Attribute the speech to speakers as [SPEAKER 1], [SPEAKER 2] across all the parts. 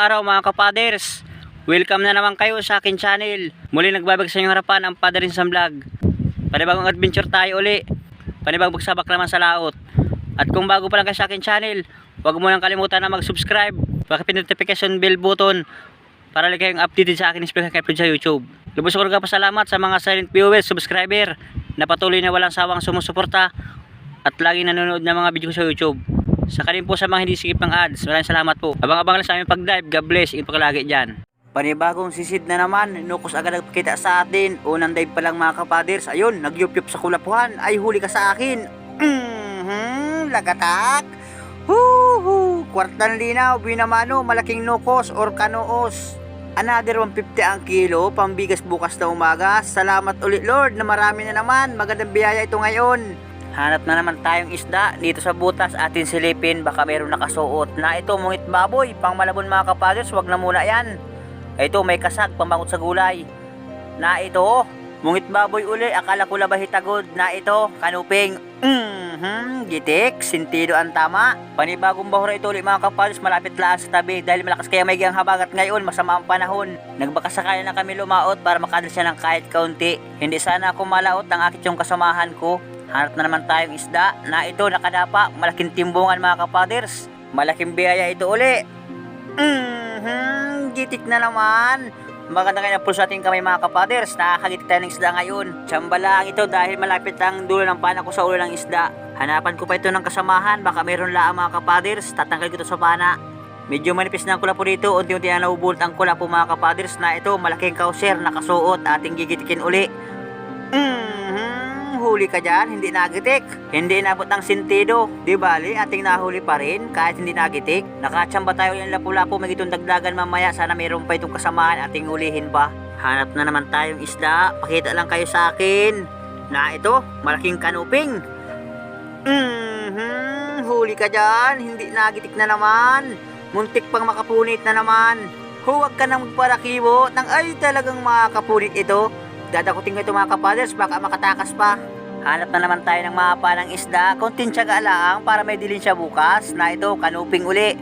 [SPEAKER 1] araw mga kapaders. Welcome na naman kayo sa akin channel. Muli nagbabag sa inyong harapan ang Padarin sa Vlog. Panibagong adventure tayo uli. Panibagong sabak naman sa laot. At kung bago pa lang kayo sa akin channel, huwag mo nang kalimutan na mag-subscribe. Pakipin notification bell button para lagi kayong updated sa akin special upload sa YouTube. Lubos ko rin pasalamat sa mga silent viewers, subscriber na patuloy na walang sawang sumusuporta at lagi nanonood ng mga video ko sa YouTube. Sa kanin po sa mga hindi sikip ng ads, maraming salamat po. Abang-abang lang sa aming pag-dive, God bless, ingat palagi dyan. Panibagong sisid na naman, nukos agad nagpakita sa atin. Unang dive pa lang mga kapaders, ayun, nagyup-yup sa kulapuhan, ay huli ka sa akin. Mhm, lagatak. Huhu, kwartang linaw, binamano, malaking nukos or kanoos. Another 150 ang kilo, pambigas bukas na umaga. Salamat ulit Lord na marami na naman. Magandang biyaya ito ngayon. Hanap na naman tayong isda dito sa butas. Atin silipin baka meron nakasuot na ito. Mungit baboy pang malabon mga kapaders wag na muna yan. Ito may kasag pambangot sa gulay. Na ito mungit baboy uli akala ko labay hitagod. Na ito kanuping mhm gitik sintido ang tama. Panibagong bahura ito ulit mga kapaders malapit lang sa tabi. Dahil malakas kaya may gang habagat ngayon masama ang panahon. Nagbakasakaya na kami lumaot para makadal siya ng kahit kaunti. Hindi sana ako malaot ng akit yung kasamahan ko Hanap na naman tayong isda na ito nakadapa. Malaking timbungan mga kapaders. Malaking biyaya ito uli. Mhm, gitik na naman. Maganda kayo na po sa ating kamay mga kapaders. Nakakagitik tayo ng isda ngayon. Tsamba lang ito dahil malapit ang dulo ng pana ko sa ulo ng isda. Hanapan ko pa ito ng kasamahan. Baka meron lang mga kapaders. Tatanggal ko ito sa pana. Medyo manipis na ang kula po dito. Unti-unti na naubulot ang kula po mga kapaders na ito. Malaking kauser nakasuot. Ating gigitikin uli. Mhm, huli ka dyan, hindi nagitik. Hindi inabot ng sentido. Di bali, ating nahuli pa rin kahit hindi nagitik. Nakachamba tayo yung lapu-lapu, may itong dagdagan mamaya. Sana mayroon pa itong kasamahan ating ulihin ba. Hanap na naman tayong isda. Pakita lang kayo sa akin. Na ito, malaking kanuping. Mhm, huli ka dyan, hindi nagitik na naman. Muntik pang makapunit na naman. Huwag ka nang magparakibo nang ay talagang makapunit ito. Dadakutin ko ito mga kapaders, baka makatakas pa. Hanap na naman tayo ng mapa ng isda. Konting tiyaga lang para may dilin siya bukas. Na ito, kanuping uli.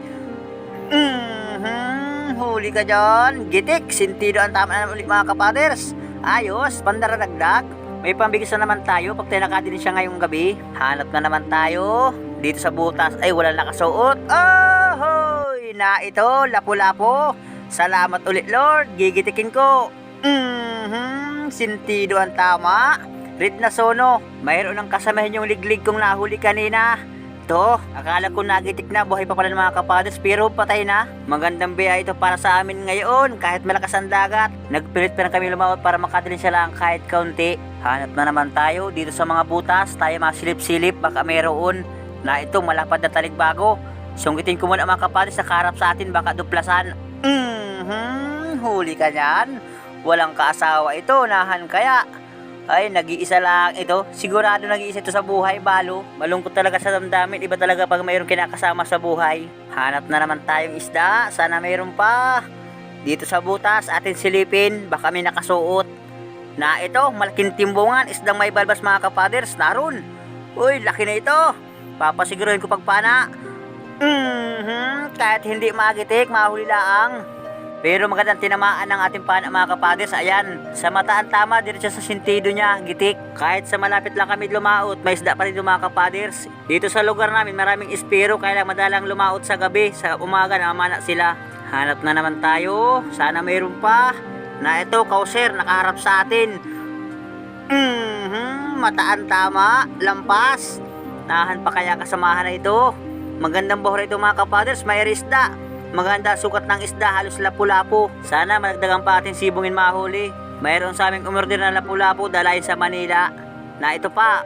[SPEAKER 1] Mhm, huli ka dyan. Gitik, sintido ang tama na ulit mga kapaders. Ayos, pandaradagdag. May pambigas na naman tayo pag tayo nakadilin siya ngayong gabi. Hanap na naman tayo. Dito sa butas ay walang nakasuot. Ahoy! Na ito, lapu-lapo. Salamat ulit Lord, gigitikin ko. Mhm, sintido ang tama. Rit na sono, mayroon ng kasamahin yung liglig kong nahuli kanina. To, akala ko nagitik na buhay pa pala ng mga kapadres pero patay na. Magandang biya ito para sa amin ngayon kahit malakas ang dagat. Nagpilit pa na kami lumawat para makadalhin siya lang kahit kaunti. Hanap na naman tayo dito sa mga butas, tayo masilip-silip baka mayroon na ito malapad na taligbago. Sunggitin ko muna ang mga kapadres sa karap sa atin baka duplasan. Mhm, huli ka dyan. Walang kaasawa ito, nahan kaya. Ay, nag-iisa lang ito. Sigurado nag-iisa ito sa buhay, balo. Malungkot talaga sa damdamin. Iba talaga pag mayroong kinakasama sa buhay. Hanap na naman tayong isda. Sana mayroon pa. Dito sa butas, atin silipin. Baka may nakasuot. Na ito, malaking timbungan. Isdang may balbas mga kapaders. Naroon. Uy, laki na ito. Papasiguruhin ko pagpana. Mhm, kahit hindi magitik, mahuli laang. Pero magandang tinamaan ng ating pana mga kapaders. Ayan, sa mataan tama, diretso sa sintido niya, gitik. Kahit sa malapit lang kami lumaot, may isda pa rin mga kapaders. Dito sa lugar namin, maraming espiro, kaya lang madalang lumaot sa gabi. Sa umaga, namamana sila. Hanap na naman tayo. Sana mayroon pa. Na ito, kauser, nakaharap sa atin. Mhm, mataan tama, lampas. Nahan pa kaya kasamahan na ito. Magandang buhor ito mga kapaders, may isda. Maganda sukat ng isda, halos lapu-lapu. Sana malagdagan pa ating sibungin mahuli. Mayroon sa aming umorder na lapu-lapu dalayin sa Manila. Na ito pa.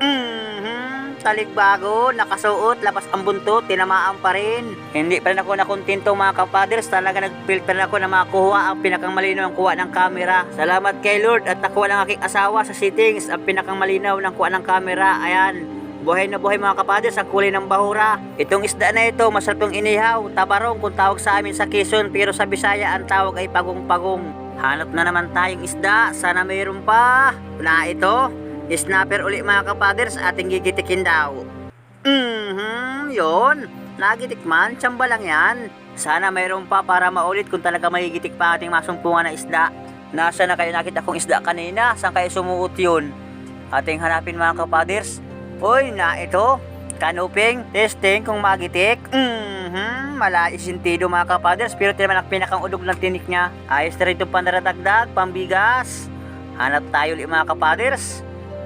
[SPEAKER 1] Mhm, taligbago, nakasuot, lapas ang buntot, tinamaan pa rin. Hindi pa rin ako nakontento mga kapaders, talaga nagfilter ako na makuha ang pinakang malinaw ng kuha ng camera. Salamat kay Lord at nakuha ng aking asawa sa settings ang pinakang malinaw ng kuha ng camera. Ayan, Buhay na buhay mga kapaders ang kulay ng bahura. Itong isda na ito, masarap itong inihaw, tabarong kung tawag sa amin sa Quezon, pero sa Bisaya ang tawag ay pagong-pagong. Hanap na naman tayong isda, sana mayroon pa. Na ito, snapper uli mga kapaders, ating gigitikin daw. Mhm, yon. nagitik man, tsamba lang yan. Sana mayroon pa para maulit kung talaga magigitik pa ating masumpungan na isda. Nasa na kayo nakita kong isda kanina? Saan kayo sumuot yun? Ating hanapin mga kapaders. Uy, na ito. Kanuping, testing kung magitik. Mhm, malais sintido mga kapaders. Pero tinaman ang pinakang udog ng tinik niya. Ayos na rin itong pandaradagdag, pambigas. Hanap tayo ulit mga kapaders.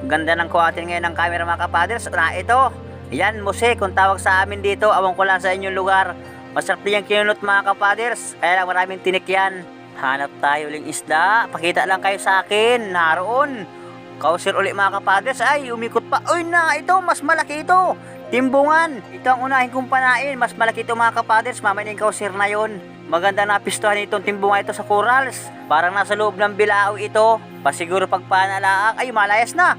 [SPEAKER 1] Ganda ng kuhatin ngayon ng camera mga kapaders. Na ito. Yan, Mose, kung tawag sa amin dito, awang ko lang sa inyong lugar. Masarap din yung kinunot mga kapaders. Kaya lang maraming tinik yan. Hanap tayo uling isda. Pakita lang kayo sa akin. Naroon. Kausir ulit mga kapaders. Ay, umikot pa. Uy na, ito, mas malaki ito. Timbungan. Ito ang unahin kong panain. Mas malaki ito mga kapaders. Mamaya yung kausir na yon. Maganda na pistuhan itong timbungan ito sa corals. Parang nasa loob ng bilao ito. Pasiguro pag panalaak. Ay, malayas na.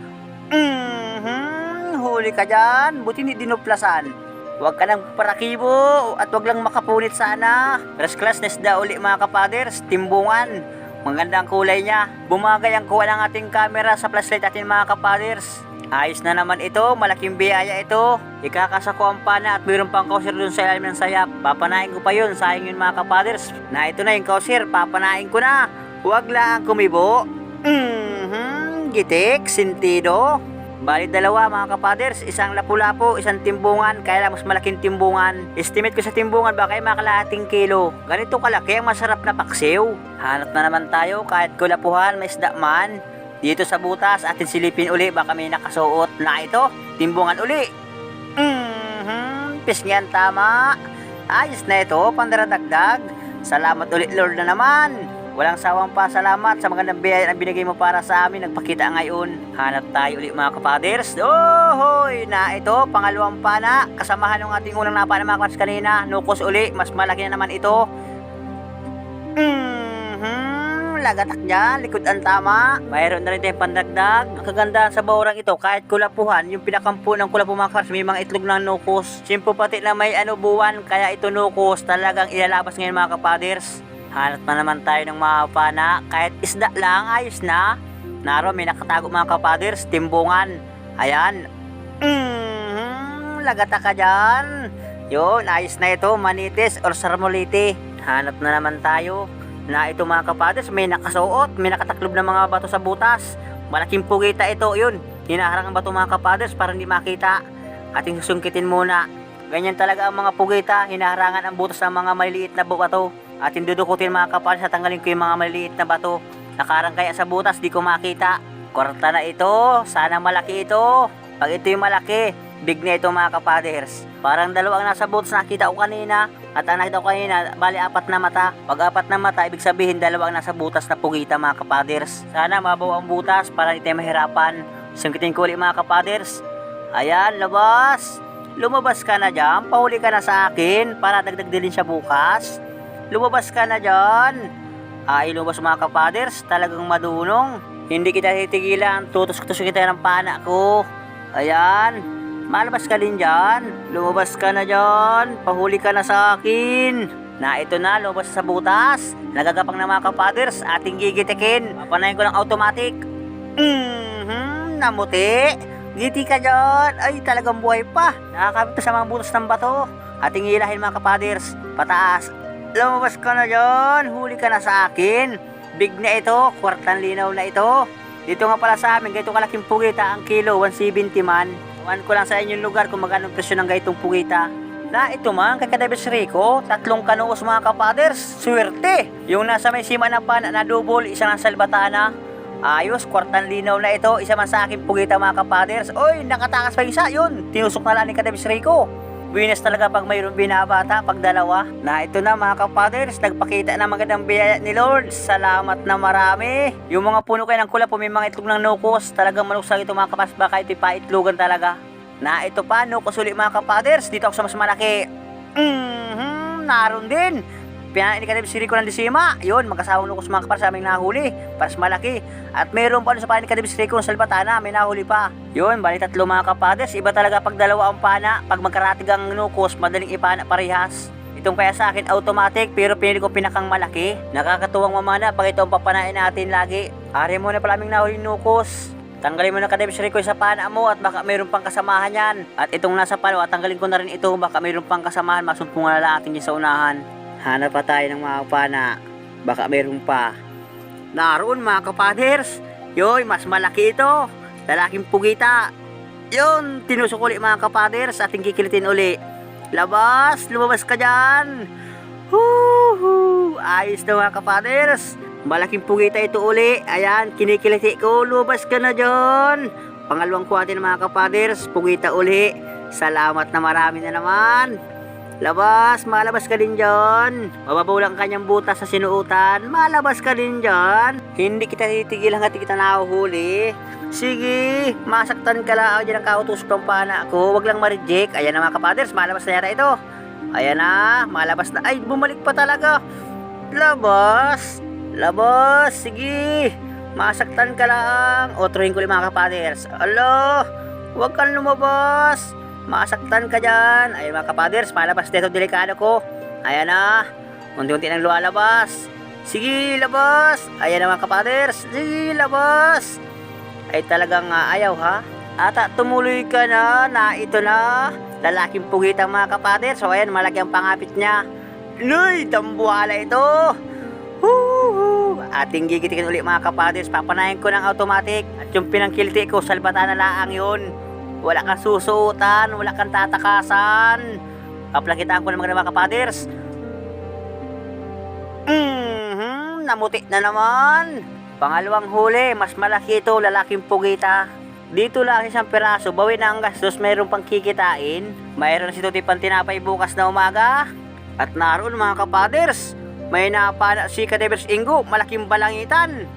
[SPEAKER 1] Mhm, huli ka dyan. Buti hindi dinuplasan. Huwag ka nang parakibo at huwag lang makapunit sana. First class na isda uli mga kapaders, timbungan. Maganda ang kulay niya. Bumagay ang kuha ng ating camera sa flashlight natin mga kapaders. Ayos na naman ito, malaking biyaya ito. Ikakasako ang pana at mayroon pang kausir dun sa ilalim ng sayap. Papanain ko pa yun, sayang yun mga kapaders. Na ito na yung kausir, papanain ko na. Huwag lang kumibo. Mhm, gitik, sintido. Bali dalawa mga kapaders, isang lapu-lapo, isang timbungan, kaya mas malaking timbungan. Estimate ko sa timbungan baka ay makalahating kilo. Ganito kalaki ang masarap na paksiw. Hanap na naman tayo kahit kulapuhan, may isda man. Dito sa butas, atin silipin uli baka may nakasuot na ito. Timbungan uli. Mhm, pisnyan tama. Ayos na ito, pandaradagdag. Salamat ulit Lord na naman. Walang sawang pasalamat sa magandang biyaya na binigay mo para sa amin. Nagpakita ngayon. Hanap tayo ulit mga kapaders. Oh, hoy! Na ito, pangalawang pana. Kasamahan ng ating unang napana mga kapaders kanina. Nukos uli. Mas malaki na naman ito. Mhm, lagatak dyan. Likod ang tama. Mayroon na rin tayong pandagdag. Ang kagandahan sa bawrang ito, kahit kulapuhan, yung pinakampu ng kulapu mga kapaders, may mga itlog ng nukos. Simpo pati na may ano buwan, kaya ito nukos. Talagang ilalabas ngayon mga kapaders. Hanap na naman tayo ng mga pana. Kahit isda lang, ayos na. Naro, may nakatago mga kapaders, timbungan. Ayan. Mhm, lagata ka dyan. Yun, ayos na ito, manitis or sarmolite. Hanap na naman tayo. Na ito mga kapaders, may nakasuot, may nakataklob na mga bato sa butas. Malaking pugita ito, yun. Hinaharang ang bato mga kapaders para hindi makita. Ating susungkitin muna. Ganyan talaga ang mga pugita, hinaharangan ang butas ng mga maliliit na bato. At dudukutin mga kapaders at tanggalin ko yung mga maliliit na bato. Nakarang kaya sa butas, di ko makita. Korta na ito, sana malaki ito. Pag ito yung malaki, big na ito mga kapaders. Parang dalawang nasa butas nakita ko kanina. At ang nakita ko kanina, bali apat na mata. Pag apat na mata, ibig sabihin dalawang nasa butas na pugita mga kapaders. Sana mabaw ang butas para hindi tayo mahirapan. Sungkitin ko ulit mga kapaders. Ayan, labas. Lumabas ka na dyan. Pahuli ka na sa akin para dagdag din siya bukas. Lumabas ka na dyan. Ay, lumabas mga kapaders. Talagang madunong. Hindi kita titigilan. Tutos-tutos kita ng pana ko. Ayan. Malabas ka din dyan. Lumabas ka na dyan. Pahuli ka na sa akin. Na ito na, lumabas sa butas. Nagagapang na mga kapaders. Ating gigitikin. Papanayin ko ng automatic. Mhm, namuti. Giti ka dyan. Ay, talagang buhay pa. Nakakapit to sa mga butas ng bato. Ating ilahin mga kapaders. Pataas. Lumabas ka na dyan. Huli ka na sa akin. Big na ito. Kwartang linaw na ito. Dito nga pala sa amin, ganito kalaking pugita ang kilo, 170 man. Iwan ko lang sa inyong lugar kung magkano presyo ng ganitong pugita. Na ito man, kay Kadabes Rico, tatlong kanuos mga kapaders. Swerte! Yung nasa may sima na pan na double, isa ng salbatana. Ayos, kwartang linaw na ito. Isa man sa akin pugita mga kapaders. Oy, nakatakas pa isa yun. Tinusok na lang ni Kadabes Rico. Winners talaga pag mayroong binabata, pag dalawa. Na ito na mga kapaders, nagpakita ng magandang biyaya ni Lord. Salamat na marami. Yung mga puno kayo ng kulapo, may mga itlog ng nukos. Talagang maluksang ito mga kapas, baka ito paitlogan talaga. Na ito pa, nukos ulit mga kapaders. Dito ako sa mas malaki. Mhm, naroon din. Pinain ni Kadib si Rico ng Disima. Yun, magkasawang lukos mga kapar sa aming nahuli. Paras malaki. At mayroon pa doon sa panin ni Kadib si Rico ng Salvatana. May nahuli pa. Yun, bali tatlo mga kapades. Iba talaga pag dalawa ang pana. Pag magkaratig ang nukos, madaling ipana parehas. Itong kaya sa akin automatic pero pinili ko pinakang malaki. Nakakatuwang mamana pag ito ang papanain natin lagi. Ari mo na pala aming nahuli nukos. Tanggalin mo na kadebs Rico sa pana mo at baka mayroon pang kasamahan yan. At itong nasa palo, at tanggalin ko na rin ito baka mayroon pang kasamahan. Masumpungan na lang dyan sa unahan. Hanap pa tayo ng mga pana. Baka mayroon pa. Naroon mga kapaders. Yoy, mas malaki ito. Lalaking pugita. Yun, tinusok uli mga kapaders. Ating kikilitin uli. Labas, lumabas ka dyan. Huhu, ayos na mga kapaders. Malaking pugita ito uli. Ayan, kinikiliti ko. Lumabas ka na dyan. Pangalawang kuhatin mga kapaders. Pugita uli. Salamat na marami na naman. Labas, malabas ka din dyan. Mababaw lang kanyang butas sa sinuutan. Malabas ka din dyan. Hindi kita titigil hanggat kita nahuhuli. Sige, masaktan ka lang dyan ang kautusok ng pana ko. Huwag lang ma-reject. Ayan na mga kapaders, malabas na yata ito. Ayan na, malabas na. Ay, bumalik pa talaga. Labas. Labas, sige. Masaktan ka lang. O, truhin ko mga kapaders. Alo, huwag kang lumabas. Masaktan ka dyan. Ayun mga kapaders, palabas dito delikado ko. Ayan na. Unti-unti nang lumalabas. Sige, labas. Ayan na mga kapaders. Sige, labas. Ay talagang ah, ayaw ha. Ata, tumuloy ka na, na ito na. Lalaking pugitang mga kapaders. So ayan, malaki ang pangapit niya. Luy, tambuhala ito. Huhu. Ating gigitikin ulit mga kapaders. Papanayin ko ng automatic. At yung pinangkiliti ko, salbata na laang yun. Wala kang susuotan, wala kang tatakasan. Paplakitaan ko ng mga kapaders. Mhm, namuti na naman. Pangalawang huli, mas malaki ito, lalaking pugita. Dito lang isang piraso, bawi na ang gastos, mayroon pang kikitain. Mayroon si Tuti pang tinapay bukas na umaga. At naroon mga kapaders, may napana si Kadebers Ingo, malaking balangitan.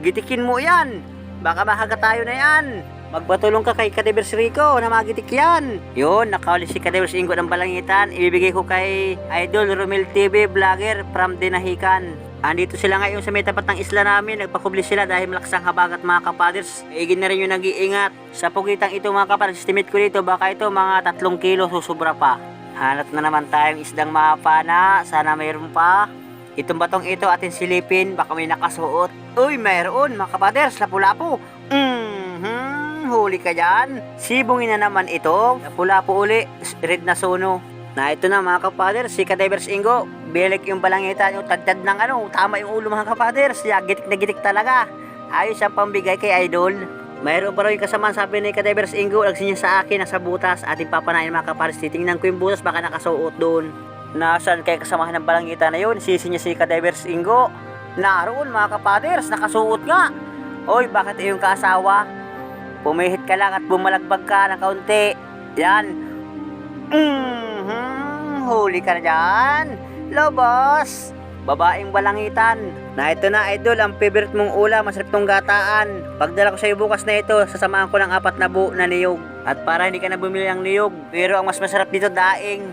[SPEAKER 1] Gitikin mo yan, baka makagat tayo na yan. Magpatulong ka kay Kadebers Rico na magitik yan. Yun, nakawali si Kadebers Ingo ng balangitan. Ibibigay ko kay Idol Romel TV Vlogger from Dinahican. Andito sila ngayon sa may tapat ng isla namin. Nagpakubli sila dahil malakas ang habagat mga kapaders. Igin na rin yung nag-iingat. Sa pugitang ito mga kapaders, estimate ko dito baka ito mga tatlong kilo susubra pa. Hanap na naman tayong isdang mapana. Sana mayroon pa. Itong batong ito atin silipin. Baka may nakasuot. Uy, mayroon mga kapaders. Lapu-lapu. Mhm, huli ka dyan. Sibungin na naman ito. Lapu-lapu uli. Red na sono. Na ito na mga kapaders. Si Kadivers Ingo. Bilik yung balangitan. Yung tagtad ng ano. Tama yung ulo mga kapaders. Ya, gitik na gitik talaga. Ayos ang pambigay kay Idol. Mayroon pa rin kasamaan sabi ni Kadivers Ingo. Nagsinya sa akin nasa butas. Ating papanayin mga kapaders. Titingnan ko yung butas. Baka nakasuot doon. Nasaan kay kasamahan ng balangitan na yun? Sisi niya si Kadivers Ingo. Naroon mga kapaders. Nakasuot nga. Oy, bakit iyong kaasawa? Pumihit ka lang at bumalagbag ka ng kaunti. Yan. Mhm, huli ka na dyan. Lobos. Babaeng balangitan. Na ito na idol, ang favorite mong ulam, masarap tong gataan. Pagdala ko sa iyo bukas na ito, sasamahan ko ng apat na buo na niyog. At para hindi ka na bumili ng niyog, pero ang mas masarap dito daing.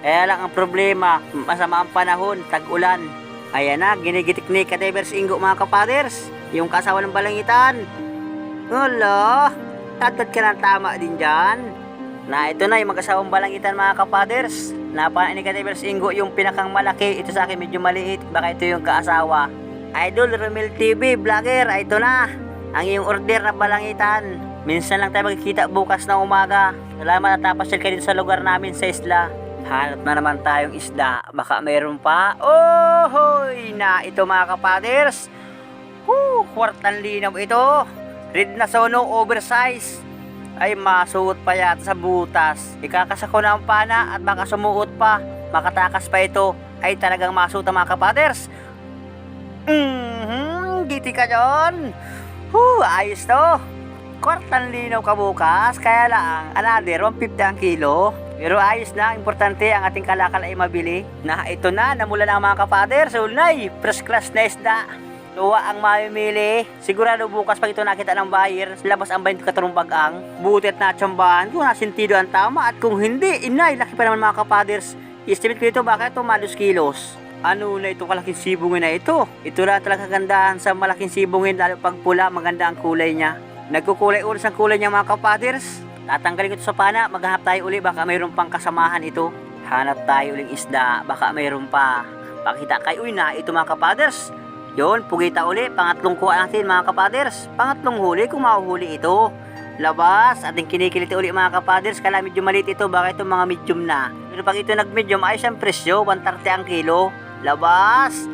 [SPEAKER 1] Kaya lang ang problema, masama ang panahon, tag-ulan. Ayan na, ginigitik ni Kadivers Ingo mga kapaders. Yung kasawa ng balangitan. Wala, tatad ka ng tama din dyan. Na ito na yung mag-asawang balangitan mga kapaders. Napaan ni Kadivers Ingo yung pinakang malaki. Ito sa akin medyo maliit. Baka ito yung kaasawa. Idol Romel TV vlogger. Ito na. Ang iyong order na balangitan. Minsan lang tayo magkikita bukas na umaga. Salamat at tapasyal ka dito sa lugar namin sa isla. Hanap na naman tayong isda. Baka mayroon pa. Oh, hoy na ito mga kapaders. Woo, kwartang linaw ito. Red na sono, oversize. Ay masuot pa yata sa butas. Ikakasako na ang pana at baka sumuot pa. Makatakas pa ito. Ay talagang masuot ang mga kapaders. Mhm, giti ka dyan. Huh, ayos to. Kwartang linaw ka bukas, kaya lang, another, 150 ang kilo. Pero ayos na, importante ang ating kalakal ay mabili. Na ito na, namula na ang mga kapader, sa ulnay, first class na isda. Luwa ang mamimili. Sigurado bukas pag ito nakita ng buyer, labas ang 20 katarong bagang. Butit na tsambahan kung nasintido ang tama at kung hindi, inay, laki pa naman mga kapaders. Estimate ko ito, baka ito malos kilos. Ano na itong kalaking sibungin na ito? Ito na talaga kagandahan sa malaking sibungin lalo pag pula, maganda ang kulay niya. Nagkukulay ulit ang kulay niya mga kapaders. Tatanggalin ko ito sa pana, maghanap tayo uli, baka mayroon pang kasamahan ito. Hanap tayo uling isda, baka mayroon pa. Pakita kay uy na ito mga kapaders. Yun, pugita uli. Pangatlong kuha natin mga kapaders. Pangatlong huli kung mahuhuli ito. Labas, ating kinikiliti uli mga kapaders. Kala medyo maliit ito, baka ito mga medium na. Pero pag ito nag-medium, ayos ang presyo. 130 ang kilo. Labas.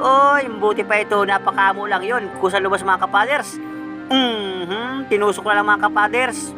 [SPEAKER 1] Oy, buti pa ito. Napakamo lang yun. Kusa lubas mga kapaders. Mhm, tinusok na lang mga kapaders.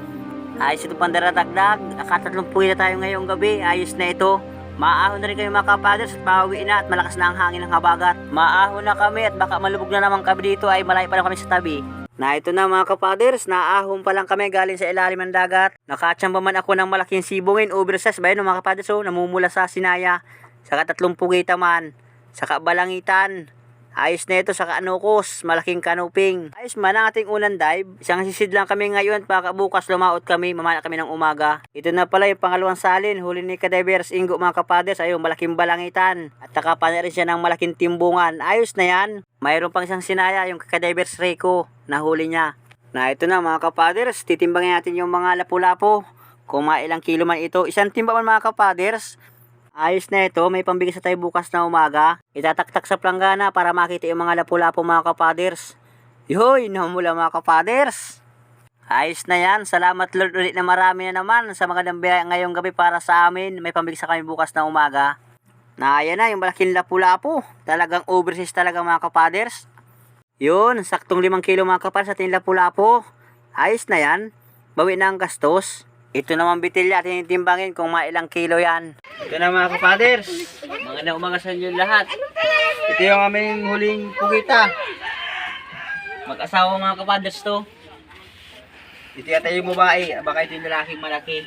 [SPEAKER 1] Ayos ito pandaratagdag. Nakatatlong puwi na tayo ngayong gabi. Ayos na ito. Maahon na rin kayo mga kapaders at pauwi na at malakas na ang hangin ng habagat. Maahon na kami at baka malubog na naman kami dito ay malayo pa lang kami sa tabi. Na ito na mga kapaders, naahon pa lang kami galing sa ilalim ng dagat. Nakachamba man ako ng malaking sibungin, oversize ba yun mga kapaders oh, namumula sa sinaya. Saka tatlong pugita man, saka balangitan. Ayos na ito sa kanukos, malaking kanuping. Ayos man ang ating unang dive. Isang sisid lang kami ngayon, baka bukas lumaot kami, mamana kami ng umaga. Ito na pala yung pangalawang salin, huli ni Kadivers Ingo mga kapaders, ayun, malaking balangitan. At nakapa na rin siya ng malaking timbungan. Ayos na yan. Mayroon pang isang sinaya, yung Kadivers Rico, nahuli niya. Na ito na mga kapaders, titimbangin natin yung mga lapu-lapo. Kung mga ilang kilo man ito, isang timba man mga kapaders, Ayos na ito, may pambigay sa tayo bukas na umaga. Itataktak sa planggana para makita yung mga lapu-lapo mga kapaders. Yoy, namula mga kapaders. Ayos na yan, salamat Lord ulit na marami na naman sa mga dambiyaya ngayong gabi para sa amin. May pambigay sa kami bukas na umaga. Na ayan na, yung malaking lapu-lapo. Talagang overseas talaga mga kapaders. Yun, saktong 5 kilo mga kapaders sa ating lapu-lapo. Ayos na yan, bawi na ang gastos. Ito naman bitilya, tinitimbangin kung mga ilang kilo yan. Ito na mga kapaders. Mga na umagasan yun lahat. Ito yung aming huling pugita. Mag-asawa mga kapaders to. Ito yata yung babae. Baka ito yung lalaking malaki.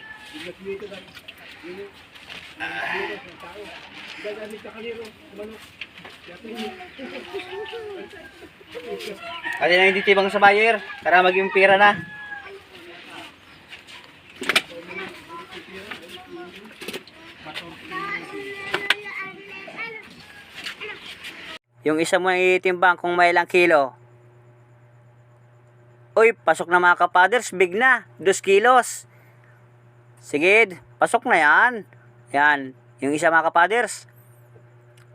[SPEAKER 1] Kasi na hindi tibang sa buyer. Para maging pira na. Yung isa mo itimbang kung may ilang kilo. Uy, pasok na mga kapaders, big na, 2 kilos. Sige, pasok na yan. Yan, yung isa mga kapaders.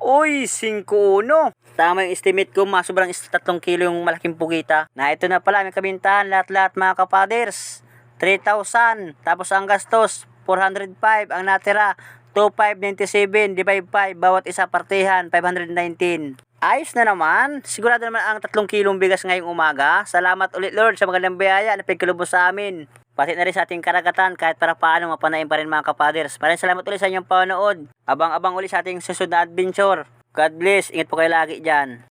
[SPEAKER 1] Uy, 5-1. Tama yung estimate ko, mga sobrang 3 kilo yung malaking pugita. Na ito na pala, may kabintahan lahat-lahat mga kapaders. 3,000. Tapos ang gastos, 405. Ang natira, 2,597 divide 5 bawat isa partihan 519 ayos na naman. Sigurado naman ang 3 kilong bigas ngayong umaga. Salamat ulit Lord sa magandang biyaya na pagkalubos sa amin. Pati na rin sa ating karagatan kahit para paano mapanayin pa rin mga kapaders. Maraming salamat ulit sa inyong panonood abang-abang ulit sa ating susunod na adventure. God bless. Ingat po kayo lagi dyan